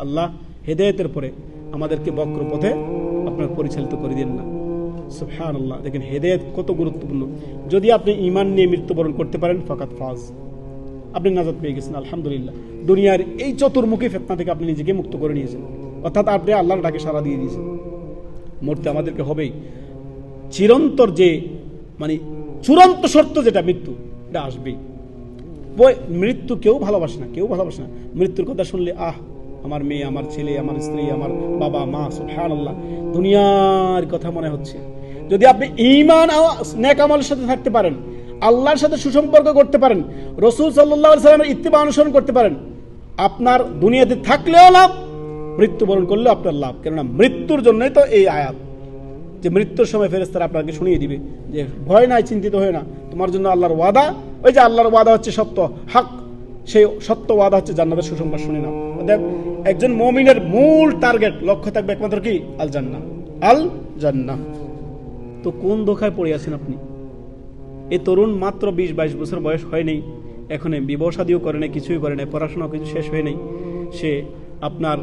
আল্লাহ হেদায়েতের পরে আমাদেরকে বক্র পথে আপনার পরিচালিত করে দিন না। সুফহান আল্লাহ দেখেন, হেদায়েত কত গুরুত্বপূর্ণ। যদি আপনি ইমান নিয়ে মৃত্যুবরণ করতে পারেন, ফাকাত ফাজ। আপনি নাজাদ পেয়ে গেছেন, আলহামদুলিল্লাহ। দুনিয়ার এই চতুর্মুখী ফেতনা থেকে আপনি নিজেকে মুক্ত করে নিয়েছেন। অর্থাৎ আপনি আল্লাহর ডাকে সারা দিয়ে দিয়েছেন। মরতে আমাদেরকে হবেই। চিরন্তর যে মানে চূড়ান্ত শর্ত যেটা, মৃত্যু, এটা আসবেই। মৃত্যু কেউ ভালোবাসে না, কেউ ভালোবাসে না। মৃত্যুর কথা শুনলে, আহ আমার মেয়ে, আমার ছেলে, আমার স্ত্রী, আমার বাবা, মা সুবহান আল্লাহ দুনিয়ার কথা মনে হচ্ছে। যদি আপনি ইমান নেক আমলের সাথে থাকতে পারেন, আল্লাহর সাথে সুসম্পর্ক করতে পারেন, রসুল সাল্লাহ সাল্লামের ইত্তিবা অনুসরণ করতে পারেন, আপনার দুনিয়াতে থাকলেও লাভ, মৃত্যুবরণ করলেও আপনার লাভ। কেননা মৃত্যুর জন্যই তো এই আয়াত। যে মৃত্যুর সময় ফেরেস্তারা আপনাকে শুনিয়ে দিবে যে ভয় নাই, চিন্তিত হয়ে না। তোমার জন্য আল্লাহর ওয়াদা, ওই যে আল্লাহর ওয়াদা হচ্ছে সত্য, হক। সেই সত্য ওয়াদা হচ্ছে জান্নাতের সুসংবাদ শুনে অতএব একজন মমিনের মূল টার্গেট লক্ষ্য থাকবে একমাত্র কি? আল জান্না আল জান্না তো কোন ধোকায় পড়ে আছেন আপনি? এ তরুণ মাত্র বিশ বাইশ বছর বয়স হয়নি এখন বিবাহ শাদিও করে নাই, কিছুই করে নাই পড়াশোনা কিছু শেষ হয়ে নেই। সে আপনার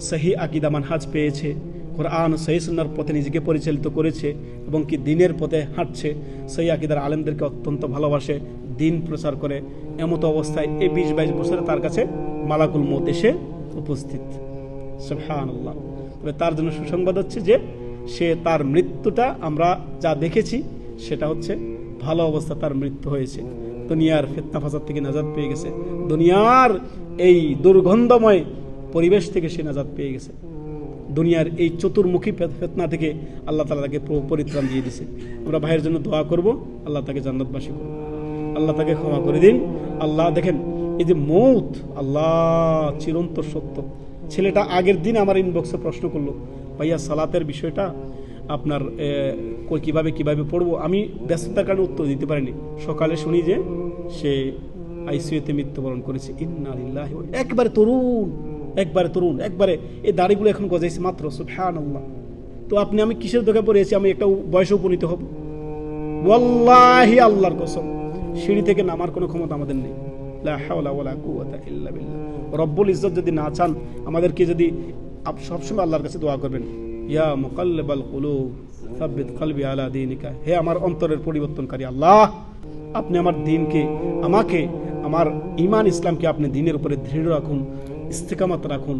সহি আকিদা মানহাজ পেয়েছে কোরআন, সহি সুন্নার পথে নিজেকে পরিচালিত করেছে এবং কি দিনের পথে হাঁটছে সহি আকিদার আলেমদেরকে অত্যন্ত ভালোবাসে, দিন প্রচার করে। এমতো অবস্থায় এই বিশ বাইশ বছরে তার কাছে মালাকুল মত এসে উপস্থিত। সুবহানাল্লাহ। তবে তার জন্য সুসংবাদ হচ্ছে যে, সে তার মৃত্যুটা আমরা যা দেখেছি, সেটা হচ্ছে ভালো অবস্থা তার মৃত্যু হয়েছে। দুনিয়ার ফেতনা ফাসাদ থেকে নাজাদ পেয়ে গেছে। দুনিয়ার এই দুর্গন্ধময় পরিবেশ থেকে সে নাজাদ পেয়ে গেছে। দুনিয়ার এই চতুর্মুখী ফেত- ফেতনা থেকে আল্লাহ তালা তাকে পরিত্রাণ দিয়ে দিছে। আমরা ভাইয়ের জন্য দোয়া করব, আল্লাহ তাকে জান্নাতবাসী করব আল্লাহ তাকে ক্ষমা করে দিন। আল্লাহ, দেখেন, এই যে মৌত, আল্লাহ চিরন্তর সত্য। ছেলেটা আগের দিন আমার ইনবক্সে প্রশ্ন করল, ভাইয়া, সালাতের বিষয়টা আপনার কীভাবে কীভাবে পড়ব? আমি ব্যস্ততার কারণে উত্তর দিতে পারিনি। সকালে শুনি যে সে আইসিইউতে মৃত্যুবরণ করেছে। ইন্না একবারে তরুণ। একবারে তরুণ, একবারে এই দাড়িগুলো এখন গজাইছে মাত্র, সুবহানাল্লাহ। তো আপনি, আমি কিসের দোকানে পড়েছি আমি একটা বয়সে উপনীত হব। ওয়াল্লাহি আল্লাহর কসম, সিঁড়ি থেকে নামার কোনো ক্ষমতা আমাদের নেই। রব্বুল ইজ্জত যদি না চান, আমাদেরকে যদি সবসময় আল্লাহর কাছে দোয়া করবেন। ইয়া মুকাল্লিবাল কুলুব, সাব্বিত কলবি আলা দীনিকা। হে আমার অন্তরের পরিবর্তনকারী আল্লাহ, আপনি আমার দিনকে, আমাকে, আমার ইমান ইসলামকে আপনি দিনের উপরে দৃঢ় রাখুন। ইস্তেকামাত রাখুন